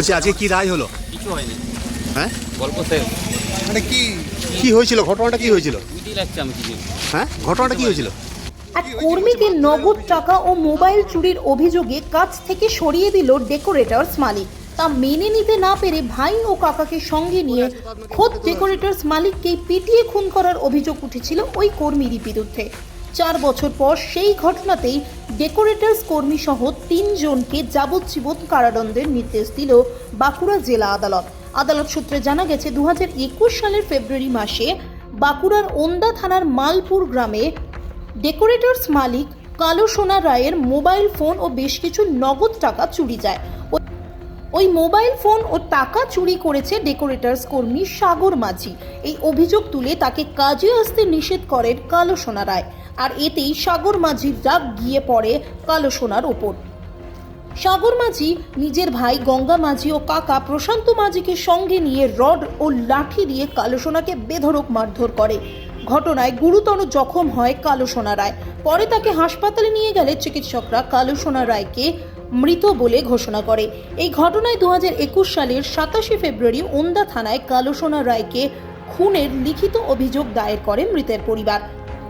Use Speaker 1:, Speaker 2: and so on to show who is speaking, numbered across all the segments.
Speaker 1: বলছি আজকে কি রায় হলো?
Speaker 2: কিছু হয়নি।
Speaker 1: হ্যাঁ?
Speaker 2: গল্প
Speaker 1: মানে কি? কি হয়েছিল? ঘটনাটা কি হয়েছিল?
Speaker 2: মিটি লাগছে আমি কিছু।
Speaker 1: হ্যাঁ? ঘটনাটা কি হয়েছিল?
Speaker 3: এক কর্মীকে নগদ টাকা ও মোবাইল চুরির অভিযোগে কাজ থেকে সরিয়ে দিল ডেকোরেটরস মালিক। তা মেনে নিতে না পেরে ভাই ও কাকাকে সঙ্গে নিয়ে খোদ ডেকোরেটরস মালিককেই পিটিয়ে খুন করার অভিযোগ উঠেছিল ওই কর্মীরই বিরুদ্ধে চার বছর পর সেই ঘটনাতেই ডেকোরেটার্স কর্মী সহ তিনজনকে যাবজ্জীবন কারাদণ্ডের নির্দেশ দিল বাঁকুড়া জেলা আদালত। আদালত সূত্রে জানা গেছে দু হাজার একুশ সালের ফেব্রুয়ারি মাসে বাঁকুড়ার ওন্দা থানার মালপুর গ্রামে ডেকোরেটরস মালিক কালো সোনা রায়ের মোবাইল ফোন ও বেশ কিছু নগদ টাকা চুরি যায়। ওই- মোবাইল ফোন ও টাকা চুরি করেছে ডেকোরেটার্স কর্মী সাগর মাঝি। এই অভিযোগ তুলে তাকে কাজে আসতে নিষেধ করেন কালো সোনা রায়। আর এতেই সাগর মাঝির রাগ গিয়ে পড়ে কালো সোনার ওপর। সাগর মাঝি, নিজের ভাই গঙ্গা মাঝি ও কাকা প্রশান্ত মাঝিকে সঙ্গে নিয়ে রড ও লাঠি দিয়ে কালো সোনাকে বেধড়ক মারধর করে। ঘটনায় গুরুতর জখম হয় কালো সোনা রায়। পরে তাকে হাসপাতালে নিয়ে গেলে চিকিৎসকরা কালো সোনা রায়কে মৃত বলে ঘোষণা করে। এই ঘটনায় দু হাজার একুশ সালের সাতাশে ফেব্রুয়ারি ওন্দা থানায় কালো সোনা রায়কে খুনের লিখিত অভিযোগ দায়ের করে মৃতের পরিবার।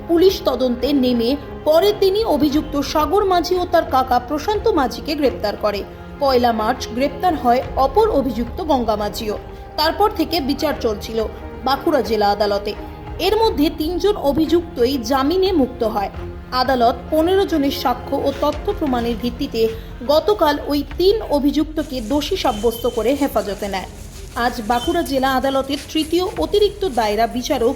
Speaker 3: পুলিশ তদন্তে নেমে পরের দিনই অভিযুক্ত সাগর মাঝি ও তার কাকা প্রশান্ত মাঝিকে গ্রেপ্তার করে। পয়লা মার্চ গ্রেপ্তার হয় অপর অভিযুক্ত গঙ্গা মাঝিও। তারপর থেকে বিচার চলছিল বাঁকুড়া জেলা আদালতে। এর মধ্যে তিনজন অভিযুক্তই জামিনে মুক্ত হয়। আদালত পনেরো জনের সাক্ষ্য ও তথ্য প্রমাণের ভিত্তিতে গতকাল ওই তিন অভিযুক্তকে দোষী সাব্যস্ত করে হেফাজতে নেয়। আজ বাঁকুড়া জেলা আদালতের তৃতীয় অতিরিক্ত দায়রা বিচারক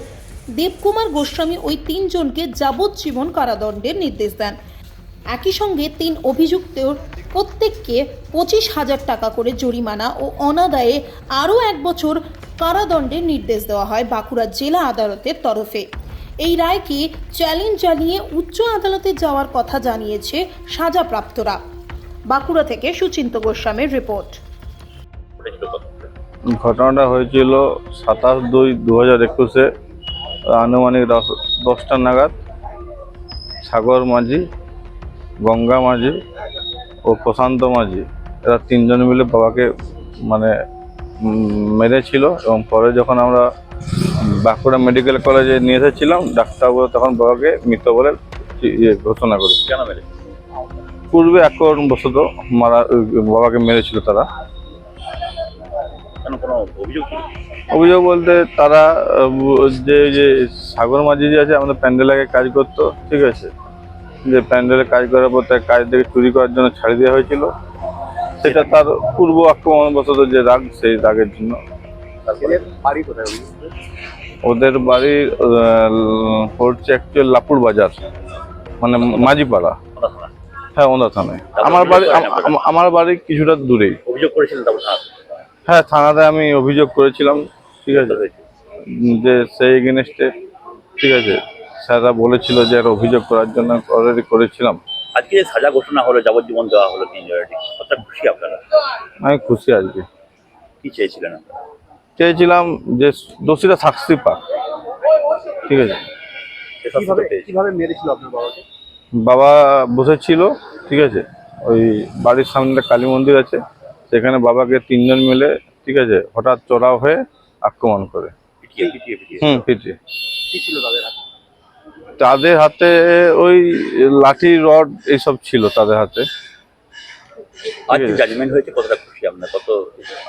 Speaker 3: দেবকুমার গোস্বামী ওই তিনজনকে যাবজ্জীবন কারাদণ্ডের নির্দেশ দেন। একই সঙ্গে তিন অভিযুক্ত প্রত্যেককে পঁচিশ হাজার টাকা করে জরিমানা ও অনাদায়ে আরও এক বছর কারাদণ্ডের নির্দেশ দেওয়া হয় বাঁকুড়া জেলা আদালতের তরফে। এই রায়কে চ্যালেঞ্জ জানিয়ে উচ্চ আদালতে যাওয়ার কথা জানিয়েছে সাজাপ্রাপ্তরা? বাঁকুড়া থেকে সুচিন্ত গোস্বামীর রিপোর্ট।
Speaker 4: ঘটনাটা হয়েছিল সাতাশ দুই দু হাজার একুশে আনুমানিক দশ দশটা নাগাদ সাগর মাঝি গঙ্গা মাঝি ও প্রশান্ত মাঝি এরা তিনজন মিলে বাবাকে মানে মেরেছিল এবং পরে যখন আমরা বাঁকুড়া মেডিকেল কলেজে নিয়ে এসেছিলাম ডাক্তারবাবু তখন বাবাকে মৃত বলে ইয়ে ঘোষণা করে
Speaker 2: কেন মেরে
Speaker 4: পূর্বে একর বশত মারা বাবাকে মেরেছিল তারা।
Speaker 2: কেন কোনো অভিযোগ
Speaker 4: অভিযোগ বলতে তারা যে যে সাগর মাঝি যে আছে আমাদের প্যান্ডেল আগে কাজ করতো ঠিক আছে? যে প্যান্ডেলে কাজ করার পর তার কাজ থেকে চুরি করার জন্য ছাড়ি দেওয়া হয়েছিল। সেটা তার পূর্ব আক্রমণবশত যে রাগ সেই রাগের জন্য। ওদের বাড়ি পড়ছে অ্যাকচুয়াল লাপুর বাজার মানে মাঝিপাড়া। হ্যাঁ ওন্দা থানায়। আমার বাড়ি আম- আম- আমার বাড়ি কিছুটা দূরেই।
Speaker 2: অভিযোগ করেছিলেন
Speaker 4: হ্যাঁ থানাতে আমি অভিযোগ করেছিলাম ঠিক আছে? যে সেই এগেনস্টে ঠিক আছে? স্যাররা বলেছিল যে এর অভিযোগ করার জন্য অলরেডি করেছিলাম।
Speaker 5: আজকে যে সাজা ঘোষণা হলো যাবজ্জীবন দেওয়া হলো তিন জনের কতটা খুশি আপনারা?
Speaker 4: আমি খুশি আজকে।
Speaker 5: কি চেয়েছিলেন আপনারা?
Speaker 4: চেয়েছিলাম যে দোষীরা শাস্তি পাক। ঠিক আছে।
Speaker 1: কীভাবে মেরেছিল আপনার বাবাকে?
Speaker 4: বাবা বসেছিল ঠিক আছে? ওই বাড়ির সামনে একটা কালী মন্দির আছে সেখানে বাবাকে তিনজন মিলে ঠিক আছে? হঠাৎ চড়াও হয়ে আক্রমণ করে।
Speaker 5: পিটিয়ে পিটিয়ে পিটিয়ে।
Speaker 4: হুম পিটিয়ে।
Speaker 1: কি ছিল তাদের হাতে?
Speaker 4: তাদের হাতে ওই লাঠি রড এইসব ছিল তাদের হাতে।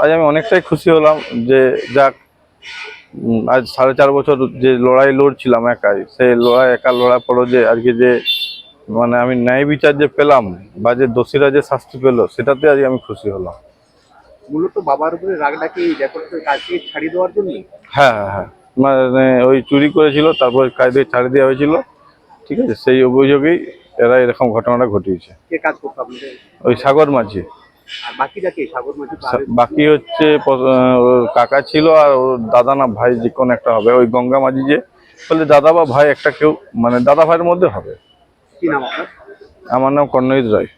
Speaker 5: আজ
Speaker 4: আমি অনেকটাই খুশি হলাম যে যাক আজ সাড়ে চার বছর যে লড়াই লড়ছিলাম একাই সেই লড়াই একা লড়াই পড়ো যে আজকে যে মানে আমি ন্যায় বিচার যে পেলাম বা যে দোষীরা যে শাস্তি পেল সেটাতে আজকে আমি খুশি হলাম।
Speaker 1: মূলত বাবার উপরে রাগটা কি ডেকোরেটর কাজ থেকে ছাড়িয়ে দেওয়ার জন্য
Speaker 4: হ্যাঁ হ্যাঁ হ্যাঁ। মানে ওই চুরি করেছিল তারপর কাজ দিয়ে ছাড়ি দেওয়া হয়েছিল। ঠিক আছে সেই অভিযোগেই এরা এরকম ঘটনাটা ঘটিয়েছে।
Speaker 1: কে কাজ করতো আপনাদের?
Speaker 4: ওই সাগর মাঝি। বাকি হচ্ছে ওর কাকা ছিল আর ওর দাদা না ভাই যে কোনো একটা হবে ওই গঙ্গা মাঝি যে। বলে দাদা বা ভাই একটা কেউ মানে দাদা ভাইয়ের মধ্যে হবে।
Speaker 1: কি নাম আপনার?
Speaker 4: আমার নাম কর্ণজিৎ রায়।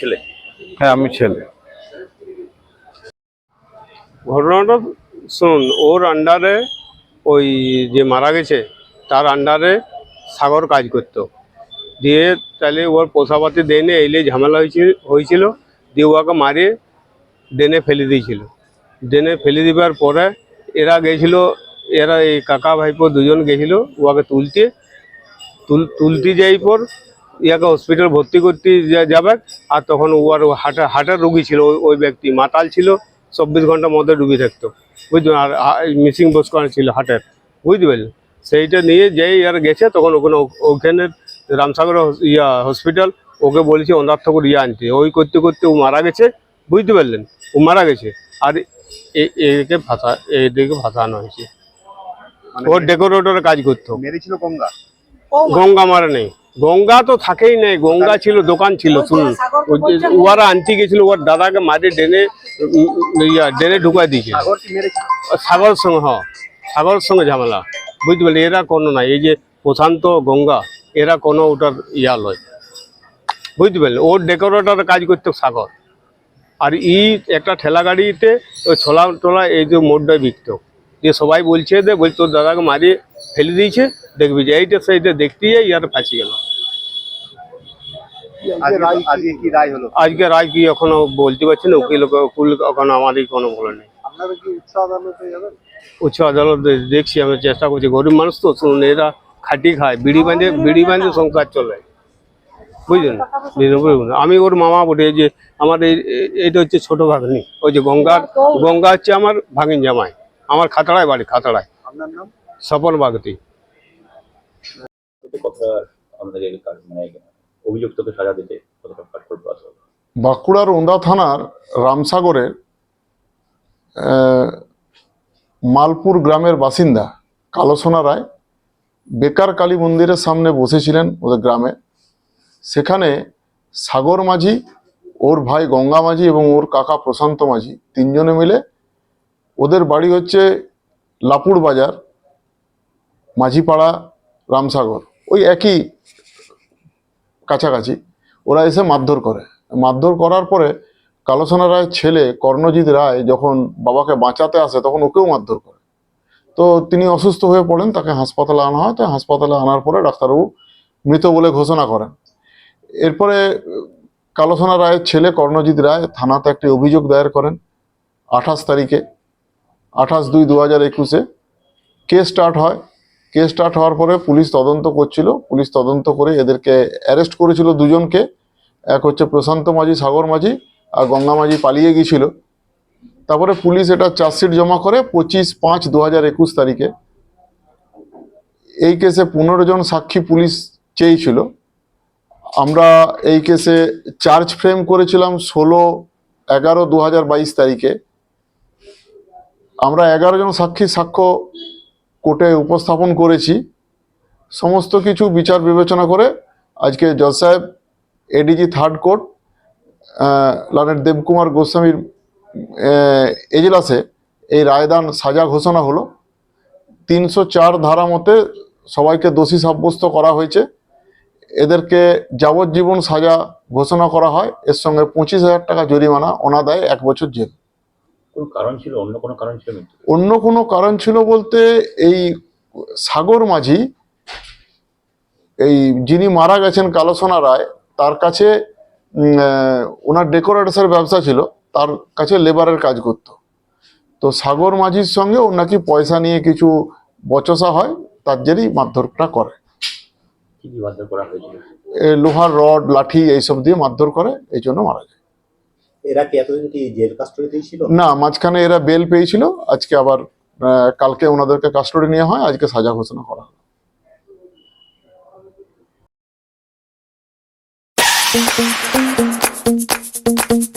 Speaker 5: ছেলে?
Speaker 4: হ্যাঁ আমি ছেলে।
Speaker 6: ঘটনাটা শোন ওর আন্ডারে ওই যে মারা গেছে, তার আন্ডারে সাগর কাজ করতো। দিয়ে তাহলে ওর পোষাপাতি দেয়নি এইলে ঝামেলা হয়েছিল হয়েছিল, দিয়ে ওকে মারিয়ে ড্রেনে ফেলে দিয়েছিল। ড্রেনে ফেলে দিবার পরে এরা গেছিল, এরা এই কাকা ভাইপো দুজন গেছিল, ওকে তুলতে। তুল তুলতে যাই পর ইয়াকে হসপিটাল ভর্তি করতে যাবে, আর তখন ওর হার্টে হার্টের রুগী ছিল, ওই ব্যক্তি। মাতাল ছিল, চব্বিশ ঘণ্টার মধ্যে ডুবে থাকতো। বুঝলি আর মিসিং বোস করা ছিল হাটের বুঝতে পারলি? সেইটা নিয়ে যেই আর গেছে তখন ওখানে ও- ওখানে রামসাগর ইয়া হসপিটাল ওকে বলেছে অন্ধার ঠাকুর ইয়ে আনতে। ওই করতে করতে ও মারা গেছে বুঝতে পারলেন? ও মারা গেছে। আর এ- একে ভাষা এদিকে ভাসানো হয়েছে।
Speaker 1: মানে
Speaker 6: ওর ডেকোরেটরের কাজ করতো।
Speaker 1: মেরেছিল গঙ্গা।
Speaker 6: গঙ্গা মারা নেই। গঙ্গা তো থাকেই নেই গঙ্গা ছিল দোকান ছিল শুনুন ওরা আনতে গেছিল ওর দাদাকে মারি ডেনে ডেনে ঢুকাই দিয়েছে।
Speaker 1: সাগর কি মেরেছিল
Speaker 6: সাগর সঙ্গে হ সঙ্গে ঝামেলা। বুঝতে পারলি এরা কোনো নাই এই যে প্রশান্ত গঙ্গা এরা কোনো ওটার ইয়া লয়। বুঝতে পারলি ওর ডেকোরেটর কাজ করতো সাগর। আর ই একটা ঠেলা গাড়িতে ওই ছোলা টোলা এই যে মোড়টায় বিকতো। যে সবাই বলছে যে বলছে তোর দাদাকে মারিয়ে ফেলে দিয়েছে দেখবি যে এইটা সেইটা দেখতে যাই ইয়ার ফাঁসি গেল।
Speaker 1: আজকে আজকে কি? রায় হলো?
Speaker 6: আজকে রায় কি এখনও বলতে পারছি না উকিল উকিল এখনও আমারই কোনো বলে নেই।
Speaker 1: উচ্চ আদালতে যাবেন?
Speaker 6: উচ্চ আদালত দেখছি আমি চেষ্টা করছি গরিব মানুষ তো শুনুন এরা খাটি খায় বিড়ি বাঁধে বিড়ি বাঁধে সংসার চলে। বুঝলেন? আমি ওর মামা বটে এই যে আমার এই এই- এইটা হচ্ছে ছোট ভাগ্নি ওই যে গঙ্গার গঙ্গা হচ্ছে আমার ভাগিন জামাই আমার খাতড়ায় বাড়ি খাতড়ায়।
Speaker 1: আপনার নাম?
Speaker 6: স্বপন বাগতি
Speaker 5: কতটা আপনাদের কাজ- মানে অভিযুক্তকে সাজা দিতে
Speaker 7: বাঁকুড়ার ওন্দা থানার রামসাগরের মালপুর গ্রামের বাসিন্দা কালোসোনা রায় বেকার কালী মন্দিরের সামনে বসেছিলেন ওদের গ্রামে। সেখানে সাগর মাঝি, ওর ভাই গঙ্গা মাঝি এবং ওর কাকা প্রশান্ত মাঝি তিনজনে মিলে ওদের বাড়ি হচ্ছে লাপুর বাজার, মাঝিপাড়া, রামসাগর। ওই একই কাছাকাছি, ওরা এসে মারধর করে। মারধর করার পরে কালোসোনা রায়ের ছেলে কর্ণজিৎ রায় যখন বাবাকে বাঁচাতে আসে, তখন ওকেও মারধর করে। তো তিনি অসুস্থ হয়ে পড়েন, তাকে হাসপাতালে আনা হয়। তো হাসপাতালে আনার পরে ডাক্তারবাবু মৃত বলে ঘোষণা করেন। এরপরে কালোসোনা রায়ের ছেলে কর্ণজিৎ রায় থানাতে একটি অভিযোগ দায়ের করেন আঠাশ তারিখে। আঠাশ দুই দু হাজার একুশে। কেস স্টার্ট হয় কেস স্টার্ট হওয়ার পরে পুলিশ তদন্ত করছিল, পুলিশ তদন্ত করে এদেরকে অ্যারেস্ট করেছিল দুজনকে। এক হচ্ছে প্রশান্ত মাঝি, সাগর মাঝি আর গঙ্গা মাঝি পালিয়ে গিয়েছিল। তারপরে পুলিশ এটা চার্জশিট জমা করে পঁচিশ পাঁচ দু হাজার একুশ তারিখে। এই কেসে পনেরো জন সাক্ষী পুলিশ চেয়েছিল। আমরা এই কেসে চার্জ ফ্রেম করেছিলাম ষোলো এগারো দু হাজার বাইশ তারিখে। আমরা এগারো জন সাক্ষী সাক্ষ্য কোর্টে উপস্থাপন করেছি, সমস্ত কিছু বিচার বিবেচনা করে আজকে জজ সাহেব ADJ third court lord Debkumar গোস্বামীর এজলাসে এই রায়দান সাজা ঘোষণা হলো। তিনশো চার ধারা মতে সবাইকে দোষী সাব্যস্ত করা হয়েছে। এদেরকে যাবজ্জীবন সাজা ঘোষণা করা হয়। এর সঙ্গে পঁচিশ হাজার টাকা জরিমানা অনাদায় এক বছর জেল।
Speaker 5: কোন কারণ ছিল অন্য কোনো কারণ ছিল মৃত্যু
Speaker 7: অন্য কোনো কারণ ছিল বলতে এই সাগর মাঝি এই যিনি মারা গেছেন কালোসোনা রায় তার কাছে ওনার ডেকোরেটসের ব্যবসা ছিল তার কাছে লেবারের কাজ করত। তো সাগর মাঝির সঙ্গে ওর নাকি পয়সা নিয়ে কিছু বচসা হয় তার জেরেই মারধরটা করে। লোহার রড লাঠি এইসব দিয়ে মারধর করে এই জন্য মারা যায়।
Speaker 2: এরা কি এতদিন কি জেল কাস্টডিতেই ছিল
Speaker 7: না, মাঝখানে এরা বেল পেয়েছিল, আজকে আবার কালকে ওনাদেরকে কাস্টডি নেওয়া হয়, আজকে সাজা ঘোষণা করা হয়
Speaker 3: Thank you.